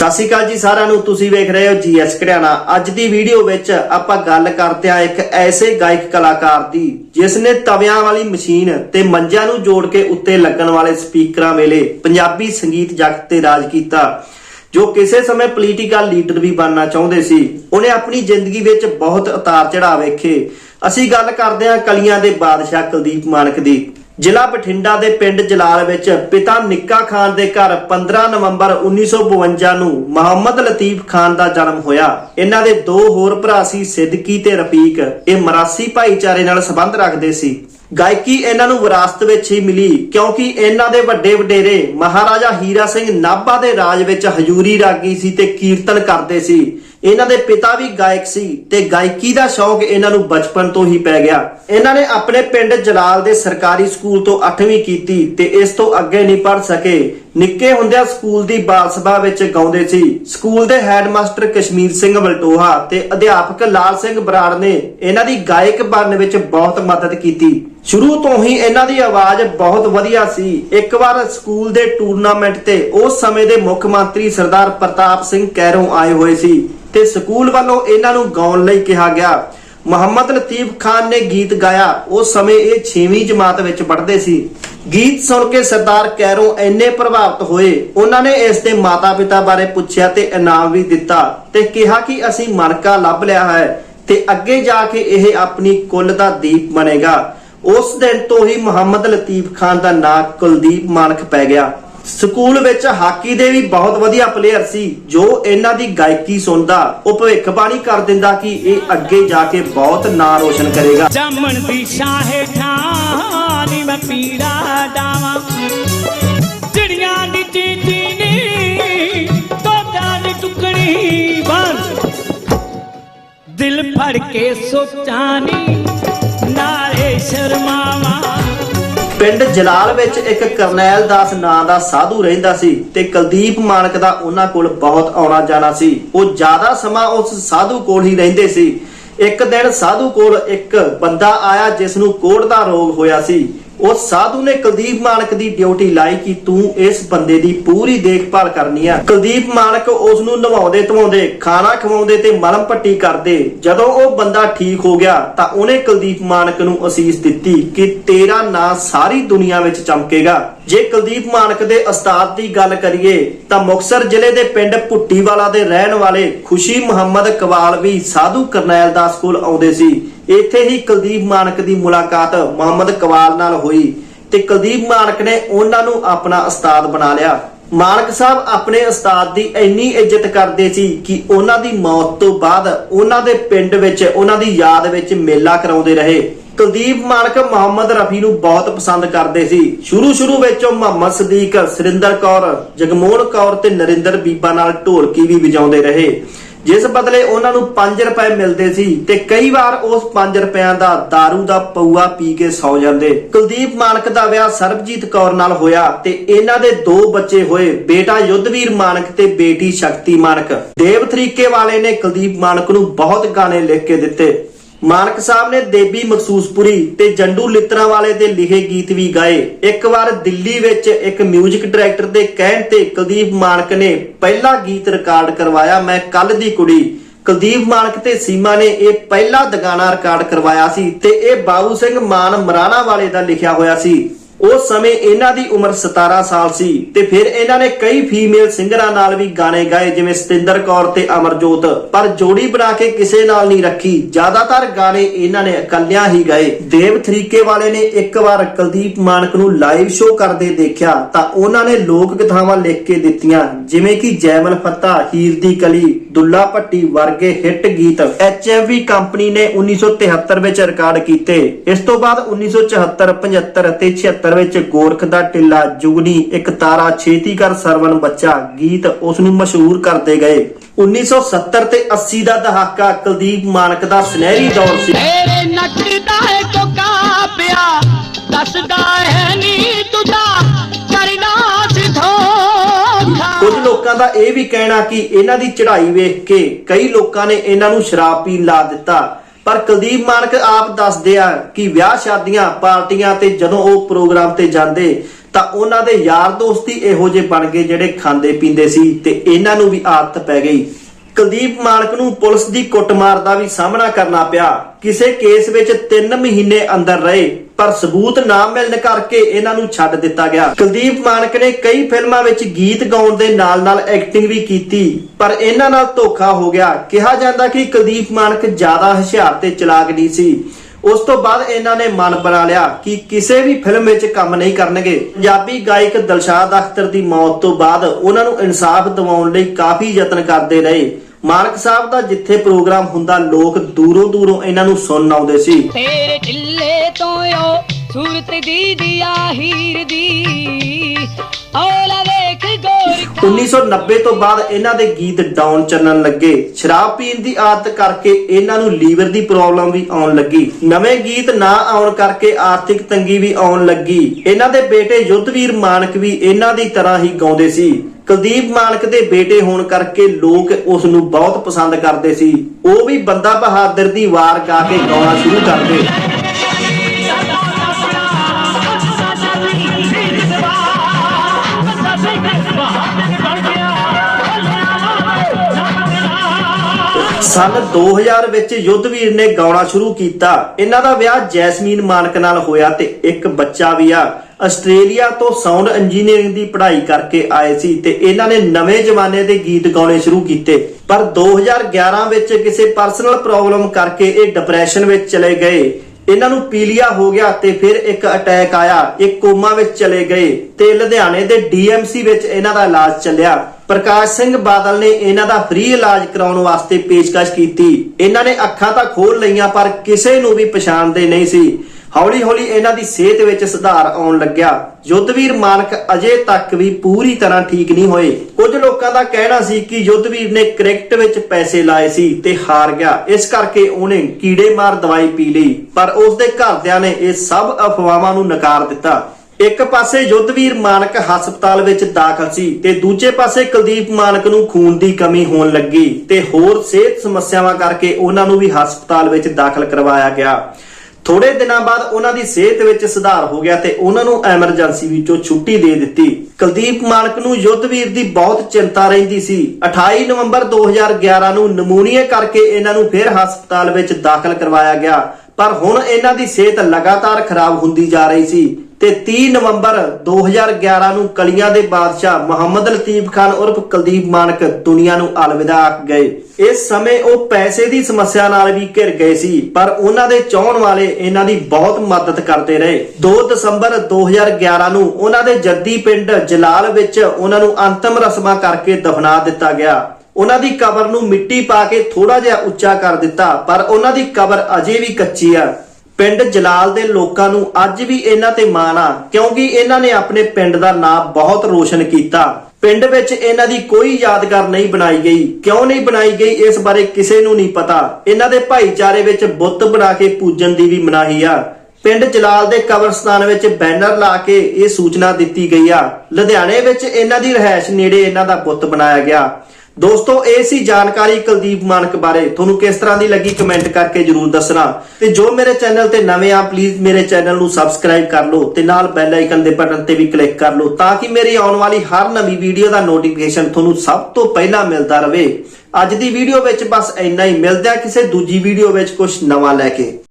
ਸਤਿ ਸ਼੍ਰੀ ਅਕਾਲ ਜੀ ਸਾਰਿਆਂ ਨੂੰ, ਤੁਸੀਂ ਵੇਖ ਰਹੇ ਹੋ ਜੀਐਸ ਘੜਿਆਣਾ ਅੱਜ ਦੀ ਵੀਡੀਓ ਵਿੱਚ ਆਪਾਂ ਗੱਲ ਕਰਦੇ ਹਾਂ ਇੱਕ ਐਸੇ ਗਾਇਕ ਕਲਾਕਾਰ ਦੀ, ਜਿਸ ਨੇ ਤਵਿਆਂ ਵਾਲੀ ਮਸ਼ੀਨ ਤੇ ਮੰਜਿਆਂ ਨੂੰ ਜੋੜ ਕੇ ਉੱਤੇ ਲੱਗਣ ਵਾਲੇ ਸਪੀਕਰਾਂ ਵੇਲੇ ਪੰਜਾਬੀ ਸੰਗੀਤ ਜਗਤ ਤੇ ਰਾਜ ਕੀਤਾ, ਜੋ ਕਿਸੇ ਸਮੇਂ ਪੋਲੀਟੀਕਲ ਲੀਡਰ ਵੀ ਬਣਨਾ ਚਾਹੁੰਦੇ ਸੀ। ਉਹਨੇ ਆਪਣੀ ਜ਼ਿੰਦਗੀ ਵਿੱਚ ਬਹੁਤ ਉਤਾਰ ਚੜਾਅ ਵੇਖੇ। ਅਸੀਂ ਗੱਲ ਕਰਦੇ ਹਾਂ ਕਲੀਆਂ ਦੇ ਬਾਦਸ਼ਾਹ ਕੁਲਦੀਪ ਮਾਨਕ ਦੀ। ਜ਼ਿਲ੍ਹਾ ਬਠਿੰਡਾ ਦੇ ਪਿੰਡ ਜਲਾਲ ਵਿੱਚ ਪਿਤਾ ਨਿੱਕਾ ਖਾਨ ਦੇ ਘਰ 15 ਨਵੰਬਰ 1952 ਨੂੰ ਮੁਹੰਮਦ ਲਤੀਫ ਖਾਨ ਦਾ ਜਨਮ ਹੋਇਆ। ਇਹਨਾਂ ਦੇ ਦੋ ਹੋਰ ਭਰਾ ਸੀ ਸਿੱਦਕੀ ਤੇ ਰਫੀਕ। ਇਹ ਮਰਾਸੀ ਭਾਈਚਾਰੇ ਨਾਲ ਸੰਬੰਧ ਰੱਖਦੇ ਸੀ। ਗਾਇਕੀ ਇਹਨਾਂ ਨੂੰ ਵਿਰਾਸਤ ਵਿੱਚ ਹੀ ਮਿਲੀ, ਕਿਉਂਕਿ ਇਹਨਾਂ ਦੇ ਵੱਡੇ ਵਡੇਰੇ ਮਹਾਰਾਜਾ ਹੀਰਾ ਸਿੰਘ ਨਾਭਾ ਦੇ ਰਾਜ ਵਿੱਚ ਹਜੂਰੀ ਰਾਗੀ ਸੀ ਤੇ ਕੀਰਤਨ ਕਰਦੇ ਸੀ। ਇਹਨਾਂ ਦੇ ਪਿਤਾ ਵੀ ਗਾਇਕ ਸੀ ਤੇ ਗਾਇਕੀ ਦਾ ਸ਼ੌਕ ਇਹਨਾਂ ਨੂੰ ਬਚਪਨ ਤੋਂ ਹੀ ਪੈ ਗਿਆ। ਇਹਨਾਂ ਨੇ ਆਪਣੇ ਪਿੰਡ ਜਲਾਲ ਦੇ ਸਰਕਾਰੀ ਸਕੂਲ ਤੋਂ 8ਵੀਂ ਕੀਤੀ ਤੇ ਇਸ ਤੋਂ ਅੱਗੇ ਨਹੀਂ ਪੜ੍ਹ ਸਕੇ। ਨਿੱਕੇ ਹੁੰਦਿਆਂ ਸਕੂਲ ਦੀ ਬਾਲ ਸਭਾ ਵਿੱਚ ਗਾਉਂਦੇ ਸੀ। ਸਕੂਲ ਦੇ ਹੈਡਮਾਸਟਰ ਕਸ਼ਮੀਰ ਸਿੰਘ ਵਲਟੋਹਾ ਤੇ ਅਧਿਆਪਕ ਲਾਲ ਸਿੰਘ ਬਰਾੜ ਨੇ ਇਹਨਾਂ ਦੀ ਗਾਇਕ ਬਣਨ ਵਿੱਚ ਬਹੁਤ ਮਦਦ ਕੀਤੀ। ਸ਼ੁਰੂ ਤੋਂ ਹੀ ਇਹਨਾਂ ਦੀ ਆਵਾਜ਼ ਬਹੁਤ ਵਧੀਆ ਸੀ। ਇੱਕ ਵਾਰ ਸਕੂਲ ਦੇ ਟੂਰਨਾਮੈਂਟ ਤੇ ਉਸ ਸਮੇਂ ਦੇ ਮੁੱਖ ਮੰਤਰੀ ਸਰਦਾਰ ਪ੍ਰਤਾਪ ਸਿੰਘ ਕੈਰੋਂ ਆਏ ਹੋਏ ਸੀ। ਤੇ ਸਕੂਲ ਵੱਲੋਂ ਇਹਨਾਂ ਨੂੰ ਗਾਉਣ ਲਈ ਕਿਹਾ ਗਿਆ। ਮੁਹੰਮਦ ਲਤੀਫ ਖਾਨ ਨੇ ਗੀਤ ਗਾਇਆ। ਉਸ ਸਮੇਂ ਇਹ 6ਵੀਂ ਜਮਾਤ ਵਿੱਚ ਪੜ੍ਹਦੇ ਸੀ। ਗੀਤ ਸੁਣ ਕੇ ਸਰਦਾਰ ਕੈਰੋਂ ਇੰਨੇ ਪ੍ਰਭਾਵਿਤ ਹੋਏ। ਉਹਨਾਂ ਨੇ ਇਸ ਦੇ ਮਾਤਾ-ਪਿਤਾ ਬਾਰੇ ਪੁੱਛਿਆ ਤੇ ਇਨਾਮ ਵੀ ਦਿੱਤਾ ਤੇ ਕਿਹਾ ਕਿ ਅਸੀਂ ਮਨਕਾ ਲੱਭ ਲਿਆ ਹੈ ਤੇ ਅੱਗੇ ਜਾ ਕੇ ਇਹ ਆਪਣੀ ਕੁੱਲ ਦਾ ਦੀਪ ਬਣੇਗਾ। ਉਸ ਦਿਨ ਤੋਂ ਹੀ ਮੁਹੰਮਦ ਲਤੀਫ ਖਾਨ ਦਾ ਨਾਂ ਕੁਲਦੀਪ ਮਾਨਕ ਪੈ ਗਿਆ। ਸਕੂਲ ਵਿੱਚ ਹਾਕੀ ਦੇ ਵੀ ਬਹੁਤ ਵਧੀਆ ਪਲੇਅਰ ਸੀ, ਜੋ ਇਹਨਾਂ ਦੀ ਗਾਇਕੀ ਸੁਣਦਾ, ਉਹ ਭਵਿੱਖਬਾਣੀ ਕਰ ਦਿੰਦਾ ਕਿ ਇਹ ਅੱਗੇ ਜਾ ਕੇ ਬਹੁਤ ਨਾਂ ਰੋਸ਼ਨ ਕਰੇਗਾ। ਜਾਮਣ ਦੀ ਸ਼ਾਹੇ ਠਾਣੀ ਮੈਂ ਪੀੜਾ ਡਾਵਾਂ। ਚਿੜੀਆਂ ਦੀ ਚੀਚੀ ਨੀ ਤੋਤਾ ਦੀ ਟੁਕੜੀ ਬਣ ਦਿਲ ਫੜ ਕੇ ਸੋਚਾਨੀ ਨਾਲੇ ਸ਼ਰਮਾਵਾਂ ਪਿੰਡ ਜਲਾਲ ਵਿੱਚ ਇੱਕ ਕਰਨੈਲ ਦਾਸ ਨਾਂ ਦਾ ਸਾਧੂ ਰਹਿੰਦਾ ਸੀ ਤੇ ਕੁਲਦੀਪ ਮਾਨਕ ਦਾ ਉਹਨਾਂ ਕੋਲ ਬਹੁਤ ਆਉਣਾ ਜਾਣਾ ਸੀ। ਉਹ ਜ਼ਿਆਦਾ ਸਮਾਂ ਉਸ ਸਾਧੂ ਕੋਲ ਹੀ ਰਹਿੰਦੇ ਸੀ। ਇੱਕ ਦਿਨ ਸਾਧੂ ਕੋਲ ਇੱਕ ਬੰਦਾ ਆਇਆ ਜਿਸ ਨੂੰ ਕੋੜ ਦਾ ਰੋਗ ਹੋਇਆ ਸੀ। ਉਸ ਸਾਧੂ ਨੇ ਕੁਲਦੀਪ ਮਾਨਕ ਦੀ ਡਿਊਟੀ ਲਾਈ ਕਿ ਤੂੰ ਇਸ ਬੰਦੇ ਦੀ ਪੂਰੀ ਦੇਖਭਾਲ ਕਰਨੀ ਆ। ਕੁਲਦੀਪ ਮਾਨਕ ਉਸ ਨੂੰ ਨਵਾਉਂਦੇ ਧਵਾਉਂਦੇ, ਖਾਣਾ ਖਵਾਉਂਦੇ ਤੇ ਮਲਮ ਪੱਟੀ ਕਰਦੇ। ਜਦੋਂ ਉਹ ਬੰਦਾ ਠੀਕ ਹੋ ਗਿਆ ਤਾਂ ਉਹਨੇ ਕੁਲਦੀਪ ਮਾਨਕ ਨੂੰ ਅਸੀਸ ਦਿੱਤੀ ਕਿ ਤੇਰਾ ਨਾਂ ਸਾਰੀ ਦੁਨੀਆ ਵਿੱਚ ਚਮਕੇਗਾ। ਜੇ ਕੁਲਦੀਪ ਮਾਨਕ ਦੇ ਉਸਤਾਦ ਦੀ ਗੱਲ ਕਰੀਏ ਤਾਂ ਮੁਕਸਰ ਜ਼ਿਲ੍ਹੇ ਦੇ ਪਿੰਡ ਪੁੱਟੀਵਾਲਾ ਦੇ ਰਹਿਣ ਵਾਲੇ ਖੁਸ਼ੀ ਮੁਹੰਮਦ ਕਵਾਲ ਵੀ ਸਾਧੂ ਕਰਨੈਲ ਦਾ ਸਕੂਲ ਆਉਂਦੇ ਸੀ। ਇੱਥੇ ਹੀ ਕੁਲਦੀਪ ਮਾਨਕ ਦੀ ਮੁਲਾਕਾਤ ਮੁਹੰਮਦ ਕਵਾਲ ਨਾਲ ਹੋਈ ਤੇ ਕੁਲਦੀਪ ਮਾਨਕ ਨੇ ਉਹਨਾਂ ਨੂੰ ਆਪਣਾ ਉਸਤਾਦ ਬਣਾ ਲਿਆ। ਮਾਨਕ ਸਾਹਿਬ ਆਪਣੇ ਉਸਤਾਦ ਦੀ ਇੰਨੀ ਇੱਜ਼ਤ ਕਰਦੇ ਸੀ ਕਿ ਉਹਨਾਂ ਦੀ ਮੌਤ ਤੋਂ ਬਾਅਦ ਉਹਨਾਂ ਦੇ ਪਿੰਡ ਵਿੱਚ, ਉਹਨਾਂ ਦੀ ਯਾਦ ਵਿੱਚ ਮੇਲਾ ਕਰਾਉਂਦੇ ਰਹੇ। ਕੁਲਦੀਪ ਮਾਨਕ ਮੁਹੰਮਦ ਰਫੀ ਨੂੰ ਬਹੁਤ ਪਸੰਦ ਕਰਦੇ ਸੀ। ਸ਼ੁਰੂ ਸ਼ੁਰੂ ਵਿੱਚ ਉਹ ਮੁਹੰਮਦ ਸਦੀਕ, ਸੁਰਿੰਦਰ ਕੌਰ, ਜਗਮੋਹਨ ਕੌਰ ਤੇ ਨਰਿੰਦਰ ਬੀਬਾ ਨਾਲ ਢੋਲਕੀ ਵੀ ਵਜਾਉਂਦੇ ਰਹੇ। ਜਿਸ ਬਦਲੇ ਉਹਨਾਂ ਨੂੰ 5 ਰੁਪਏ ਮਿਲਦੇ ਸੀ ਤੇ ਕਈ ਵਾਰ ਉਸ 5 ਰੁਪਿਆਂ ਦਾ दारू ਦਾ ਪਊਆ ਪੀ ਕੇ ਸੌ ਜਾਂਦੇ। ਕੁਲਦੀਪ ਮਾਨਕ ਦਾ ਵਿਆਹ ਸਰਬਜੀਤ ਕੌਰ ਨਾਲ ਹੋਇਆ ਤੇ ਇਹਨਾਂ ਦੇ ਦੋ ਬੱਚੇ ਹੋਏ, ਬੇਟਾ ਯੁੱਧਵੀਰ ਮਾਨਕ ਤੇ ਬੇਟੀ ਸ਼ਕਤੀ ਮਾਨਕ। ਦੇਵ ਤਰੀਕੇ ਵਾਲੇ ਨੇ ਕੁਲਦੀਪ ਮਾਨਕ ਨੂੰ ਬਹੁਤ ਗਾਣੇ ਲਿਖ ਕੇ ਦਿੱਤੇ। ਮਾਨਕ ਸਾਹਿਬ ਨੇ ਦੇਬੀ ਮਖਸੂਸਪੁਰੀ ਤੇ ਜੰਡੂ ਲਿੱਤਰਾਂ ਵਾਲੇ ਦੇ ਲਿਖੇ ਗੀਤ ਵੀ ਗਾਏ। ਇੱਕ ਵਾਰ ਦਿੱਲੀ ਵਿੱਚ ਇੱਕ 뮤직 ਡਾਇਰੈਕਟਰ ਦੇ ਕਹਿਣ ਤੇ ਕੁਲਦੀਪ ਮਾਨਕ ਨੇ ਪਹਿਲਾ ਗੀਤ ਰਿਕਾਰਡ ਕਰਵਾਇਆ, ਮੈਂ ਕੱਲ ਦੀ ਕੁੜੀ। ਕੁਲਦੀਪ ਮਾਨਕ ਤੇ ਸੀਮਾ ਨੇ ਇਹ ਪਹਿਲਾ ਦਗਾਨਾ ਰਿਕਾਰਡ ਕਰਵਾਇਆ ਸੀ ਤੇ ਇਹ ਬਾਬੂ ਸਿੰਘ ਮਾਨ ਮਰਾਣਾ ਵਾਲੇ ਦਾ ਲਿਖਿਆ ਹੋਇਆ ਸੀ। ਉਸ ਸਮੇਂ ਇਹਨਾਂ ਦੀ ਉਮਰ 17 ਸਾਲ ਸੀ ਤੇ ਫਿਰ ਇਹਨਾਂ ਨੇ ਕਈ ਫੀਮੇਲ ਸਿੰਗਰਾਂ ਨਾਲ ਵੀ ਗਾਣੇ ਗਾਏ, ਜਿਵੇਂ ਸਤਿੰਦਰ ਕੌਰ ਤੇ ਅਮਰਜੋਤ। ਪਰ ਜੋੜੀ ਬਣਾ ਕੇ ਕਿਸੇ ਨਾਲ ਨਹੀਂ ਰੱਖੀ। ਜ਼ਿਆਦਾਤਰ ਗਾਣੇ ਇਹਨਾਂ ਨੇ ਇਕੱਲਿਆਂ ਹੀ ਗਾਏ। ਦੇਵ ਥਰੀਕੇ ਵਾਲੇ ਨੇ ਇੱਕ ਵਾਰ ਕੁਲਦੀਪ ਮਾਨਕ ਨੂੰ ਲਾਈਵ ਸ਼ੋਅ ਕਰਦੇ ਦੇਖਿਆ ਤਾਂ ਉਹਨਾਂ ਨੇ ਲੋਕ ਕਥਾਵਾਂ ਲਿਖ ਕੇ ਦਿੱਤੀਆਂ, ਜਿਵੇਂ ਕਿ ਜੈਮਲ ਫੱਤਾ, ਹੀਰ ਦੀ ਕਲੀ, ਦੁੱਲਾ ਭੱਟੀ ਵਰਗੇ ਹਿੱਟ ਗੀਤ। ਐਚਐਫਵੀ ਕੰਪਨੀ ਨੇ 1973 ਵਿੱਚ ਰਿਕਾਰਡ ਕੀਤੇ। ਇਸ ਤੋਂ ਬਾਅਦ 1974 75 ਅਤੇ 76 ਵਿੱਚ ਗੋਰਖ ਦਾ ਟਿੱਲਾ ਜੁਗਨੀ ਇੱਕ ਤਾਰਾ ਛੇਤੀ ਕਰ ਸਰਵਨ ਬੱਚਾ ਗੀਤ ਉਸ ਨੂੰ ਮਸ਼ਹੂਰ ਕਰਦੇ ਗਏ। 1970 ਤੇ 80 ਦਾ ਦਹਾਕਾ ਕੁਲਦੀਪ ਮਾਨਕ ਦਾ ਸੁਨਹਿਰੀ ਦੌਰ ਸੀ। ਤੇਰੇ ਨੱਚਦਾ ਏ ਕੋਕਾ ਪਿਆ ਦੱਸਦਾ ਹੈ ਨੀ ਤੁਝਾ ਕਰਨਾ ਸਿਧੋਖਾ ਕੁਝ ਲੋਕਾਂ ਦਾ ਇਹ ਵੀ ਕਹਿਣਾ ਕਿ ਇਹਨਾਂ ਦੀ ਚੜ੍ਹਾਈ ਵੇਖ ਕੇ ਕਈ ਲੋਕਾਂ ਨੇ ਇਹਨਾਂ ਨੂੰ ਸ਼ਰਾਬ ਪੀਣ ਲਾ ਦਿੱਤਾ। ਪਰ ਕੁਲਦੀਪ ਮਾਨਕ ਆਪ ਦੱਸਦੇ ਆ ਕਿ ਵਿਆਹ ਸ਼ਾਦੀਆਂ, ਪਾਰਟੀਆਂ ਤੇ ਜਦੋਂ ਉਹ ਪ੍ਰੋਗਰਾਮ ਤੇ ਜਾਂਦੇ, ਤਾਂ ਉਹਨਾਂ ਦੇ ਯਾਰ ਦੋਸਤ ਹੀ ਇਹੋ ਜਿਹੇ ਬਣ ਗਏ ਜਿਹੜੇ ਖਾਂਦੇ ਪੀਂਦੇ ਸੀ ਤੇ ਇਹਨਾਂ ਨੂੰ ਵੀ ਆਦਤ ਪੈ ਗਈ। ਕੁਲਦੀਪ ਮਾਨਕ ਨੂੰ ਪੁਲਿਸ ਦੀ ਕੁੱਟਮਾਰ ਦਾ ਵੀ ਸਾਹਮਣਾ ਕਰਨਾ ਪਿਆ। ਕਿਸੇ ਕੇਸ ਵਿੱਚ 3 ਮਹੀਨੇ ਅੰਦਰ ਰਹੇ, ਪਰ ਸਬੂਤ ਨਾ ਮਿਲਣ ਕਰਕੇ ਇਹਨਾਂ ਨੂੰ ਛੱਡ ਦਿੱਤਾ ਗਿਆ। ਕੁਲਦੀਪ ਮਾਨਕ ਨੇ ਕਈ ਫਿਲਮਾਂ ਵਿੱਚ ਗੀਤ ਗਾਉਣ ਦੇ ਨਾਲ-ਨਾਲ ਐਕਟਿੰਗ ਵੀ ਕੀਤੀ, ਪਰ ਇਹਨਾਂ ਨਾਲ ਧੋਖਾ ਹੋ ਗਿਆ। ਕਿਹਾ ਜਾਂਦਾ ਕਿ ਕੁਲਦੀਪ ਮਾਨਕ ਜ਼ਿਆਦਾ ਹੁਸ਼ਿਆਰ ਤੇ ਚਲਾਕ ਨਹੀਂ ਸੀ। ਉਸ ਤੋਂ ਬਾਅਦ ਇਹਨਾਂ ਨੇ ਮਨ ਬਣਾ ਲਿਆ ਕਿ ਕਿਸੇ ਵੀ ਫਿਲਮ ਵਿੱਚ ਕੰਮ ਨਹੀਂ ਕਰਨਗੇ। ਪੰਜਾਬੀ ਗਾਇਕ ਦਿਲਸ਼ਾਦ ਅਖਤਰ ਦੀ ਮੌਤ ਤੋਂ ਬਾਅਦ ਉਹਨਾਂ ਨੂੰ ਇਨਸਾਫ ਦਿਵਾਉਣ ਲਈ ਕਾਫੀ ਯਤਨ ਕਰਦੇ ਰਹੇ। ਮਾਨਕ ਸਾਹਿਬ ਦਾ ਜਿੱਥੇ ਪ੍ਰੋਗਰਾਮ ਹੁੰਦਾ, ਲੋਕ ਦੂਰੋਂ ਦੂਰੋਂ ਇਹਨਾਂ ਨੂੰ ਸੁਣਨ ਆਉਂਦੇ ਸੀ। ਤੇਰੇ ਢਿੱਲੇ ਤੋਂ ਓ ਸੂਰਤ ਦੀ ਦਿਆ ਹੀਰ ਦੀ। ਔਲਾ ਵੇਖ ਗੋਰੀ 1990 ਤੋਂ ਬਾਅਦ ਇਹਨਾਂ ਦੇ ਗੀਤ ਡਾਊਨ ਚੱਲਣ ਲੱਗੇ। ਸ਼ਰਾਬ ਪੀਣ ਦੀ ਆਦਤ ਕਰਕੇ ਇਹਨਾਂ ਨੂੰ ਲੀਵਰ ਦੀ ਪ੍ਰੋਬਲਮ ਵੀ ਆਉਣ ਲੱਗੀ। ਨਵੇਂ ਗੀਤ ਨਾ ਆਉਣ ਕਰਕੇ ਆਰਥਿਕ ਤੰਗੀ ਵੀ ਆਉਣ ਲੱਗੀ। ਇਹਨਾਂ ਦੇ ਬੇਟੇ ਯੁੱਧਵੀਰ ਮਾਨਕ ਵੀ ਇਹਨਾਂ ਦੀ ਤਰ੍ਹਾਂ ਹੀ ਗਾਉਂਦੇ ਸੀ। ਕੁਲਦੀਪ ਮਾਨਕ ਦੇ ਬੇਟੇ ਹੋਣ ਕਰਕੇ ਲੋਕ ਉਸ ਨੂੰ ਬਹੁਤ ਪਸੰਦ ਕਰਦੇ ਸੀ। ਉਹ ਵੀ ਬੰਦਾ ਬਹਾਦਰ ਦੀ ਵਾਰ ਗਾ ਕੇ ਗਾਉਣਾ ਸ਼ੁਰੂ ਕਰਦੇ ਸਨ 2000 ਵਿੱਚ ਯੁੱਧਵੀਰ ਨੇ ਗਾਉਣਾ ਸ਼ੁਰੂ ਕੀਤਾ। ਇਹਨਾਂ ਦਾ ਵਿਆਹ ਜੈਸਮੀਨ ਮਾਨਕ ਨਾਲ ਹੋਇਆ ਤੇ ਇੱਕ ਬੱਚਾ ਵੀ ਆ। ਆਸਟ੍ਰੇਲੀਆ ਤੋਂ ਸਾਊਂਡ ਇੰਜੀਨੀਅਰਿੰਗ ਦੀ ਪੜ੍ਹਾਈ ਕਰਕੇ ਆਏ ਸੀ ਤੇ ਇਹਨਾਂ ਨੇ ਨਵੇਂ ਜ਼ਮਾਨੇ ਦੇ ਗੀਤ ਗਾਉਣੇ ਸ਼ੁਰੂ ਕੀਤੇ। ਪਰ 2011 ਵਿੱਚ ਕਿਸੇ ਪਰਸਨਲ ਪ੍ਰੋਬਲਮ ਕਰਕੇ ਇਹ ਡਿਪਰੈਸ਼ਨ ਵਿੱਚ ਚਲੇ ਗਏ। ਇਹਨਾਂ ਨੂੰ ਪੀਲੀਆ ਹੋ ਗਿਆ ਤੇ ਫਿਰ ਇੱਕ ਅਟੈਕ ਆਇਆ। ਇਹ ਕੋਮਾ ਵਿੱਚ ਚਲੇ ਗਏ ਤੇ ਲੁਧਿਆਣੇ ਦੇ ਡੀਐਮਸੀ ਵਿੱਚ ਇਹਨਾਂ ਦਾ ਇਲਾਜ ਚੱਲਿਆ। ਪ੍ਰਕਾਸ਼ ਸਿੰਘ ਬਾਦਲ ਨੇ ਇਹਨਾਂ ਦਾ ਫ੍ਰੀ ਇਲਾਜ ਕਰਾਉਣ ਵਾਸਤੇ ਪੇਸ਼ਕਸ਼ ਕੀਤੀ। ਇਹਨਾਂ ਨੇ ਅੱਖਾਂ ਤਾਂ ਖੋਲ ਲਈਆਂ, ਪਰ ਕਿਸੇ ਨੂੰ ਵੀ ਪਛਾਣਦੇ ਨਹੀਂ ਸੀ। ਹੌਲੀ ਹੌਲੀ ਇਹਨਾਂ ਦੀ ਸਿਹਤ ਵਿੱਚ ਸੁਧਾਰ ਆਉਣ ਲੱਗਿਆ। ਯੁੱਧਵੀਰ ਮਾਨਕ ਅਜੇ ਤੱਕ ਵੀ ਪੂਰੀ ਤਰ੍ਹਾਂ ਠੀਕ ਨਹੀਂ ਹੋਏ। ਕੁਝ ਲੋਕਾਂ ਦਾ ਕਹਿਣਾ ਸੀ ਕਿ ਯੁੱਧਵੀਰ ਨੇ ਕ੍ਰਿਕਟ ਵਿੱਚ ਪੈਸੇ ਲਾਏ ਸੀ ਤੇ ਹਾਰ ਗਿਆ। ਇਸ ਕਰਕੇ ਉਹਨੇ ਕੀੜੇ ਮਾਰ ਦਵਾਈ ਪੀ ਲਈ, ਪਰ ਉਸ ਦੇ ਘਰਦਿਆਂ ਨੇ ਇਹ ਸਭ ਅਫਵਾਹਾਂ ਨੂੰ ਨਕਾਰ ਦਿੱਤਾ। ਇੱਕ ਪਾਸੇ ਯੁੱਧਵੀਰ ਮਾਨਕ ਹਸਪਤਾਲ ਵਿੱਚ ਦਾਖਲ ਸੀ ਤੇ ਦੂਜੇ ਪਾਸੇ ਕੁਲਦੀਪ ਮਾਨਕ ਨੂੰ ਖੂਨ ਦੀ ਕਮੀ ਹੋਣ ਲੱਗੀ ਤੇ ਹੋਰ ਸਿਹਤ ਸਮੱਸਿਆਵਾਂ ਕਰਕੇ ਉਹਨਾਂ ਨੂੰ ਵੀ ਹਸਪਤਾਲ ਵਿੱਚ ਦਾਖਲ ਕਰਵਾਇਆ ਗਿਆ। ਥੋੜੇ ਦਿਨਾਂ ਬਾਅਦ ਉਹਨਾਂ ਦੀ ਸਿਹਤ ਵਿੱਚ ਸੁਧਾਰ ਹੋ ਗਿਆ ਤੇ ਉਹਨਾਂ ਨੂੰ ਐਮਰਜੈਂਸੀ ਵਿੱਚੋਂ ਛੁੱਟੀ ਦੇ ਦਿੱਤੀ। ਕੁਲਦੀਪ ਮਾਨਕ ਨੂੰ ਯੁੱਧਵੀਰ ਦੀ ਬਹੁਤ ਚਿੰਤਾ ਰਹਿੰਦੀ ਸੀ। 28 ਨਵੰਬਰ 2011 ਨੂੰ ਨਮੂਨੀਏ ਕਰਕੇ ਇਹਨਾਂ ਨੂੰ ਫਿਰ ਹਸਪਤਾਲ ਵਿੱਚ ਦਾਖਲ ਕਰਵਾਇਆ ਗਿਆ। ਪਰ ਹੁਣ ਇਹਨਾਂ ਦੀ ਸਿਹਤ ਲਗਾਤਾਰ ਖਰਾਬ ਹੁੰਦੀ ਜਾ ਰਹੀ ਸੀ। ਤੇ 30 ਨਵੰਬਰ 2011 ਨੂੰ ਕਲੀਆਂ ਦੇ ਬਾਦਸ਼ਾਹ ਮੁਹੰਮਦ ਲਤੀਫ ਖਾਨ ਉਰਫ ਕੁਲਦੀਪ ਮਾਨਕ ਦੁਨੀਆ ਨੂੰ ਅਲਵਿਦਾ ਆਖ ਗਏ। ਇਸ ਸਮੇਂ ਉਹ ਪੈਸੇ ਦੀ ਸਮੱਸਿਆ ਨਾਲ ਵੀ ਘਿਰ ਗਏ ਸੀ, ਪਰ ਉਹਨਾਂ ਦੇ ਚਾਹਣ ਵਾਲੇ ਇਹਨਾਂ ਦੀ ਬਹੁਤ ਮਦਦ ਕਰਦੇ ਰਹੇ। 2 ਦਸੰਬਰ 2011 ਨੂੰ ਉਹਨਾਂ ਦੇ ਜੱਦੀ ਪਿੰਡ ਜਲਾਲ ਵਿੱਚ ਉਹਨਾਂ ਨੂੰ ਅੰਤਮ ਰਸਮਾਂ ਕਰਕੇ ਦਫਨਾ ਦਿੱਤਾ ਗਿਆ। ਉਹਨਾਂ ਦੀ ਕਬਰ ਨੂੰ ਮਿੱਟੀ ਪਾ ਕੇ ਥੋੜਾ ਜਿਹਾ ਉੱਚਾ ਕਰ ਦਿੱਤਾ, ਪਰ ਉਹਨਾਂ ਦੀ ਕਬਰ ਅਜੇ ਵੀ ਕੱਚੀ ਆ। ਪਿੰਡ ਜਲਾਲ ਦੇ ਲੋਕਾਂ ਨੂੰ ਅੱਜ ਵੀ ਇਹਨਾਂ ਤੇ ਮਾਣ ਆ ਕਿਉਂਕਿ ਇਹਨਾਂ ਨੇ ਆਪਣੇ ਪਿੰਡ ਦਾ ਨਾਮ ਬਹੁਤ ਰੋਸ਼ਨ ਕੀਤਾ। ਪਿੰਡ ਵਿੱਚ ਇਹਨਾਂ ਦੀ ਕੋਈ ਯਾਦਗਾਰ ਨਹੀਂ ਬਣਾਈ ਗਈ। ਕਿਉਂ ਨਹੀਂ ਬਣਾਈ ਗਈ, ਇਸ ਬਾਰੇ ਕਿਸੇ ਨੂੰ ਨਹੀਂ ਪਤਾ। ਇਹਨਾਂ ਦੇ ਭਾਈਚਾਰੇ ਵਿੱਚ ਬੁੱਤ ਬਣਾ ਕੇ ਪੂਜਣ ਦੀ ਵੀ ਮਨਾਹੀ ਆ। ਪਿੰਡ ਜਲਾਲ ਦੇ ਕਬਰਸਤਾਨ ਵਿੱਚ ਬੈਨਰ ਲਾ ਕੇ ਇਹ ਸੂਚਨਾ ਦਿੱਤੀ ਗਈ ਆ। ਲੁਧਿਆਣੇ ਵਿੱਚ ਇਹਨਾਂ ਦੀ ਰਹਿائش ਨੇੜੇ ਇਹਨਾਂ ਦਾ ਬੁੱਤ ਬਣਾਇਆ ਗਿਆ। ਦੋਸਤੋ, ਇਹ ਸੀ ਜਾਣਕਾਰੀ ਕੁਲਦੀਪ ਮਾਨਕ ਬਾਰੇ। ਤੁਹਾਨੂੰ ਕਿਸ ਤਰ੍ਹਾਂ ਦੀ ਲੱਗੀ ਕਮੈਂਟ ਕਰਕੇ ਜਰੂਰ ਦੱਸਣਾ। ਤੇ ਜੋ ਮੇਰੇ ਚੈਨਲ ਤੇ ਨਵੇਂ ਆ ਪਲੀਜ਼ ਮੇਰੇ ਚੈਨਲ ਨੂੰ ਸਬਸਕ੍ਰਾਈਬ ਕਰ ਲਓ ਤੇ ਨਾਲ ਬੈਲ ਆਈਕਨ ਦੇ ਬਟਨ ਤੇ ਵੀ ਕਲਿੱਕ ਕਰ ਲਓ ਤਾਂ ਕਿ ਮੇਰੀ ਆਉਣ ਵਾਲੀ ਹਰ ਨਵੀਂ ਵੀਡੀਓ ਦਾ ਨੋਟੀਫਿਕੇਸ਼ਨ ਤੁਹਾਨੂੰ ਸਭ ਤੋਂ ਪਹਿਲਾਂ ਮਿਲਦਾ ਰਹੇ। ਅੱਜ ਦੀ ਵੀਡੀਓ ਵਿੱਚ ਬਸ ਇੰਨਾ ਹੀ। ਮਿਲਦਾ ਕਿਸੇ ਦੂਜੀ ਵੀਡੀਓ ਵਿੱਚ ਕੁਝ ਨਵਾਂ ਲੈ ਕੇ।